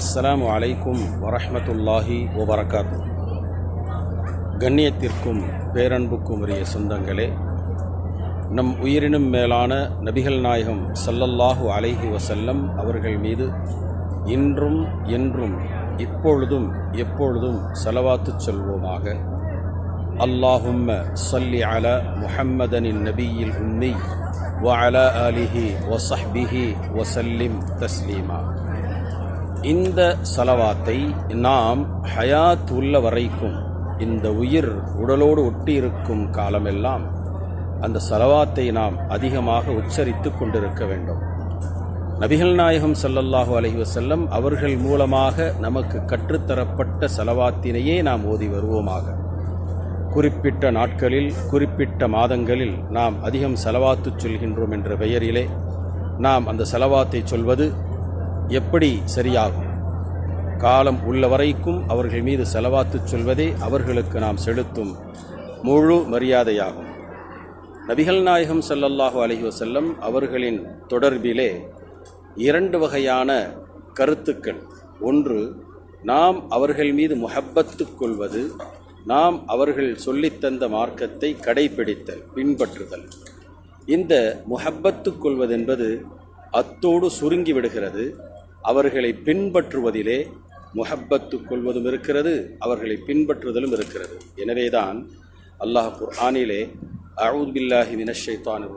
அஸ்லாம் அலைக்கும் வரஹ்மத்துல்லாஹி வபரகாத்து. கண்ணியத்திற்கும் பேரன்புக்கும் உரிய சொந்தங்களே நம் உயிரினும் மேலான நபிகள் நாயகம் சல்லல்லாஹு அலைஹி வசல்லம் அவர்கள் மீது இன்றும் என்றும் இப்பொழுதும் எப்பொழுதும் செலவாத்துச் சொல்வோமாக. அல்லாஹும்ம சல்லி அல முஹம்மதனின் நபியில் உன்னி வ அல அலிஹி வசஹ்பிஹி வசல்லிம் தஸ்லீமா. இந்த சலவாத்தை நாம் ஹயாத் உள்ள வரைக்கும் இந்த உயிர் உடலோடு ஒட்டி இருக்கும் காலமெல்லாம் அந்த சலவாத்தை நாம் அதிகமாக உச்சரித்து கொண்டிருக்க வேண்டும். நபிகள் நாயகம் சல்லல்லாஹு அலஹி வசல்லம் அவர்கள் மூலமாக நமக்கு கற்றுத்தரப்பட்ட சலவாத்தினையே நாம் ஓதி வருவோமாக. குறிப்பிட்ட நாட்களில் குறிப்பிட்ட மாதங்களில் நாம் அதிகம் செலவாத்து சொல்கின்றோம் என்ற பெயரிலே நாம் அந்த செலவாத்தை சொல்வது எப்படி சரியாகும்? காலம் உள்ள வரைக்கும் அவர்கள் மீது செலவாத்து சொல்வதே அவர்களுக்கு நாம் செலுத்தும் முழு மரியாதையாகும். நபிகள் நாயகம் ஸல்லல்லாஹு அலைஹி செல்லம் அவர்களின் தொடர்பிலே இரண்டு வகையான கருத்துக்கள். ஒன்று நாம் அவர்கள் மீது முஹப்பத்து கொள்வது நாம் அவர்கள் சொல்லித்தந்த மார்க்கத்தை கடைபிடித்தல் பின்பற்றுதல். இந்த முஹப்பத்து கொள்வதென்பது அத்தோடு சுருங்கி விடுகிறது. அவர்களை பின்பற்றுவதிலே முஹப்பத்து கொள்வதும் இருக்கிறது அவர்களை பின்பற்றுதலும் இருக்கிறது. எனவேதான் அல்லாஹ் குர்ஆனிலே அவுத் பில்லாஹி மினஷ்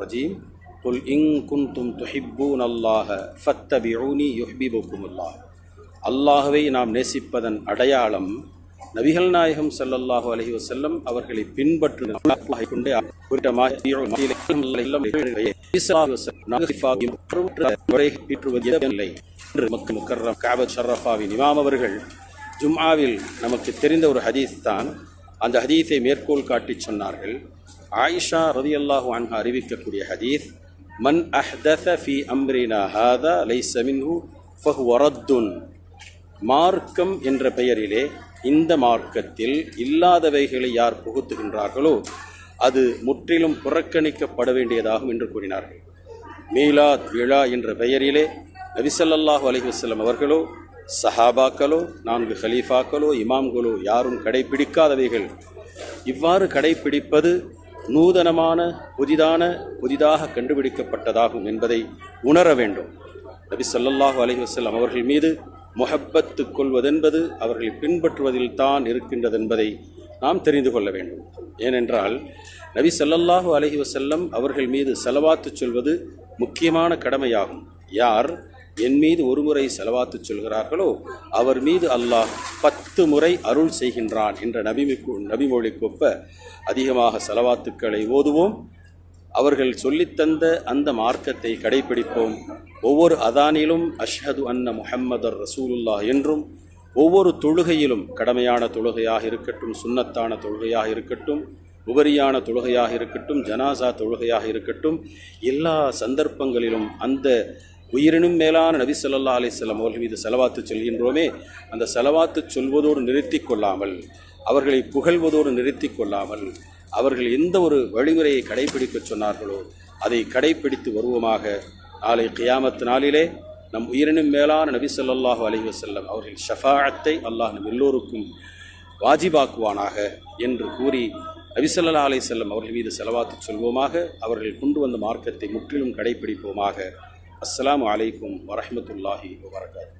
ரஜீம் குல் இங் குந்தும் துஹிப்பூன் அல்லாஹ ஃபத்தபிஊனி யுஹ்பிபுக்குமுல்லாஹ். அல்லாஹவை நாம் நேசிப்பதன் அடையாளம் நபிகள் நாயகம் ஸல்லல்லாஹு அலஹி வசல்லம் அவர்களை பின்பற்று அவர்கள் ஜும்ஆவில் நமக்கு தெரிந்த ஒரு ஹதீஸ் தான். அந்த ஹதீஸை மேற்கோள் காட்டி சொன்னார்கள். ஆயிஷா ரதியல்லாஹு அன்ஹா அறிவிக்கக்கூடிய ஹதீஸ் மன் அஹ்தஸ ஃபி அம்ரினா ஹாதா லை மின்ஹு ஃபஹ் வரத்துன் மார்க்கம் என்ற பெயரிலே இந்த மார்க்கத்தில் இல்லாதவைகளை யார் புகுத்துகின்றார்களோ அது முற்றிலும் புறக்கணிக்கப்பட வேண்டியதாகும் என்று கூறினார்கள். மீலாத் விழா என்ற பெயரிலே நபிசல்லாஹு அலிஹசல்லம் அவர்களோ சஹாபாக்களோ நான்கு ஹலீஃபாக்களோ இமாம்களோ யாரும் கடைபிடிக்காதவைகள். இவ்வாறு கடைபிடிப்பது நூதனமான புதிதான புதிதாக கண்டுபிடிக்கப்பட்டதாகும் என்பதை உணர வேண்டும். நபி சொல்லல்லாஹு அலைஹி அவர்கள் மீது முஹப்பத்து கொள்வதென்பது அவர்களை பின்பற்றுவதில் தான் இருக்கின்றது என்பதை நாம் தெரிந்து கொள்ள வேண்டும். ஏனென்றால் நபி சல்லல்லாஹு அலஹி வசல்லம் அவர்கள் மீது செலவாத்து சொல்வது முக்கியமான கடமையாகும். யார் என் மீது ஒரு முறை செலவாத்து சொல்கிறார்களோ அவர் மீது அல்லாஹ் பத்து முறை அருள் செய்கின்றான் என்ற நபிமிக்கு நபிமொழிக்கொப்ப அதிகமாக செலவாத்துக்களை ஓதுவோம். அவர்கள் சொல்லித்தந்த அந்த மார்க்கத்தை கடைபிடிப்போம். ஒவ்வொரு அதானிலும் அஷ்ஹது அன்ன முஹம்மதர் ரசூலுல்லா என்றும் ஒவ்வொரு தொழுகையிலும் கடமையான தொழுகையாக இருக்கட்டும் சுன்னத்தான தொழுகையாக இருக்கட்டும் உபரியான தொழுகையாக இருக்கட்டும் ஜனாசா தொழுகையாக இருக்கட்டும் எல்லா சந்தர்ப்பங்களிலும் அந்த உயிரினும் மேலான நபி சொல்லா அலைஹி வஸல்லம் அவர்கள் மீது செலவாத்து சொல்கின்றோமே அந்த செலவாத்து சொல்வதோடு நிறுத்தி கொள்ளாமல் அவர்களை புகழ்வதோடு நிறுத்தி கொள்ளாமல் அவர்கள் எந்த ஒரு வழிமுறையை கடைபிடிக்க சொன்னார்களோ அதை கடைபிடித்து வருவோமாக. நாளை கியாமத்து நாளிலே நம் உயிரினும் மேலான நபி சொல்லாஹு அலைஹி வஸல்லம் அவர்கள் ஷஃபாஅத்தை அல்லாஹ் நம் எல்லோருக்கும் வாஜிபாக்குவானாக என்று கூறி நபிசல்லா அலை செல்லம் அவர்கள் மீது செலவாத்து சொல்வோமாக. அவர்கள் கொண்டு வந்த மார்க்கத்தை முற்றிலும் கடைபிடிப்போமாக. அஸ்லாம் அலைக்கும் வரமத்துல்லாஹி வரகாத்து